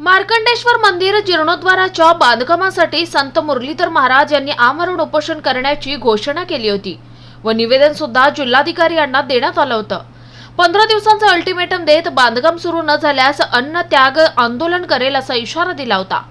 मार्कंडेश्वर मंदिर जीर्णोद्वाराच्या बांधकामासाठी संत मुरलीधर महाराज यांनी आमरण उपोषण करण्याची घोषणा केली होती व निवेदन सुद्धा जिल्हाधिकारी यांना देण्यात आलं होतं. पंधरा दिवसांचं अल्टिमेटम देत बांधकाम सुरू न झाल्यास अन्न त्याग आंदोलन करेल असा इशारा दिला होता.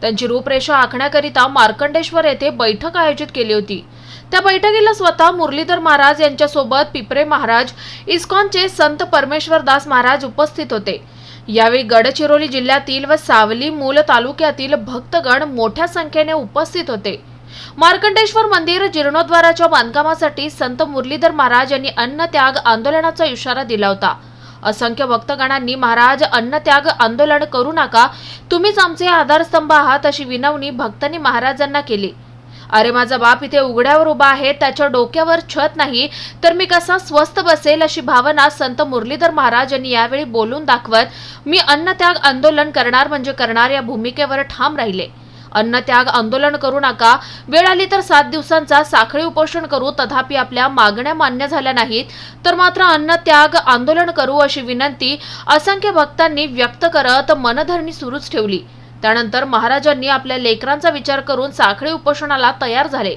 त्यांची रूपरेषा आखण्याकरिता मार्कंडेश्वर येथे बैठक आयोजित केली होती. त्या बैठकीला स्वतः मुरलीधर महाराज यांच्यासोबत पिपरे महाराज इस्कॉनचे संत परमेश्वरदास महाराज उपस्थित होते. यावेळी गडचिरोली जिल्ह्यातील व सावली मूल तालुक्यातील भक्तगण मोठ्या संख्येने उपस्थित होते. मार्कंडेश्वर मंदिर जीर्णोद्वाराच्या बांधकामासाठी संत मुरलीधर महाराज यांनी अन्नत्याग आंदोलनाचा इशारा दिला होता. असंख्य भक्तगणांनी महाराज अन्नत्याग आंदोलन करू नका. तुम्हीच आमचे आधारस्तंभ आहात अशी विनवणी भक्तांनी महाराजांना केली. अरे माझा बाप इथे उघड्यावर उभा आहे त्याच्या डोक्यावर छत नाही तर मी कसा स्वस्त बसेल अशी भावना संत मुरलीधर महाराज यांनी यावेळी बोलून दाखवत मी अन्नत्याग आंदोलन करणार म्हणजे करणार या भूमिकेवर ठाम राहिले. अन्नत्याग आंदोलन करू नका. वेळ आली तर सात दिवसांचा साखळी उपोषण करू तथापि आपल्या मागण्या मान्य झाल्या नाहीत. तर मात्र अन्नत्याग आंदोलन करू अशी विनंती असंख्य भक्तांनी व्यक्त करत मनधरणी सुरूच ठेवली. त्यानंतर महाराजांनी आपल्या लेकरांचा विचार करून साखळी उपोषणाला तयार झाले.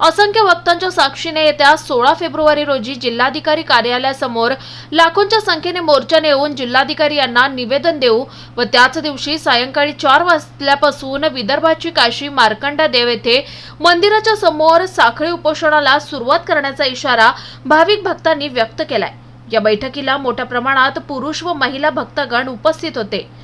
असंख्य भक्तांच्या साक्षीने येत्या सोळा फेब्रुवारी रोजी जिल्हाधिकारी कार्यालयासमोर लाखोंच्या संख्येने मोर्चा नेऊन जिल्हाधिकारी यांना निवेदन देऊ व त्याच दिवशी सायंकाळी चार वाजल्यापासून विदर्भाची काशी मार्कंडा देव येथे मंदिराच्या समोर साखळी उपोषणाला सुरुवात करण्याचा इशारा भाविक भक्तांनी व्यक्त केलाय. या बैठकीला मोठ्या प्रमाणात पुरुष व महिला भक्तगण उपस्थित होते.